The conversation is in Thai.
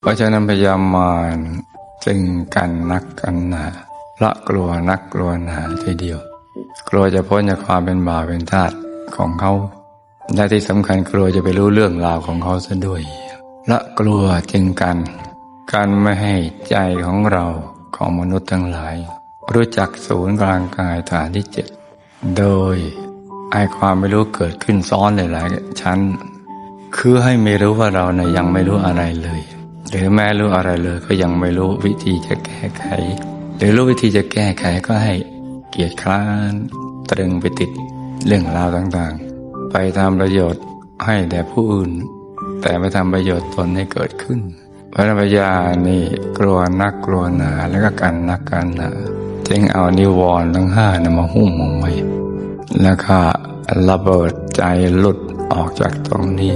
เพราะฉะนั้นพยายามมารจึงกันนักกันหนาละกลัวนักกลัวหนาทีเดียว กลัวจะพ้นจากความเป็นบาปเป็นทาสของเขาและที่สำคัญกลัวจะไปรู้เรื่องราวของเขาซะด้วย ละกลัวจึงกัน การไม่ให้ใจของเราของมนุษย์ทั้งหลาย รู้จักศูนย์กลางกายฐานที่เจ็ดโดยไอความไม่รู้เกิดขึ้นซ้อนหลายๆชั้น คือให้ไม่รู้ว่าเราเนี่ยยังไม่รู้อะไรเลย หรือแม้รู้อะไรเลยก็ยังไม่รู้วิธีจะแก้ไข หรือรู้วิธีจะแก้ไขก็ให้เกียรติคร้านตรึงไปติดเรื่องราวต่างๆ ไปทำประโยชน์ให้แด่ผู้อื่น แต่ไม่ทำประโยชน์ตนให้เกิดขึ้นพระปัญญานี่กลัวนักกลัวหนาแล้วก็กันนักกันหนาจึงเอานิวรณ์ทั้งห้านะมาหุ้มเอาไว้แล้วก็ระเบิดใจหลุดออกจากตรงนี้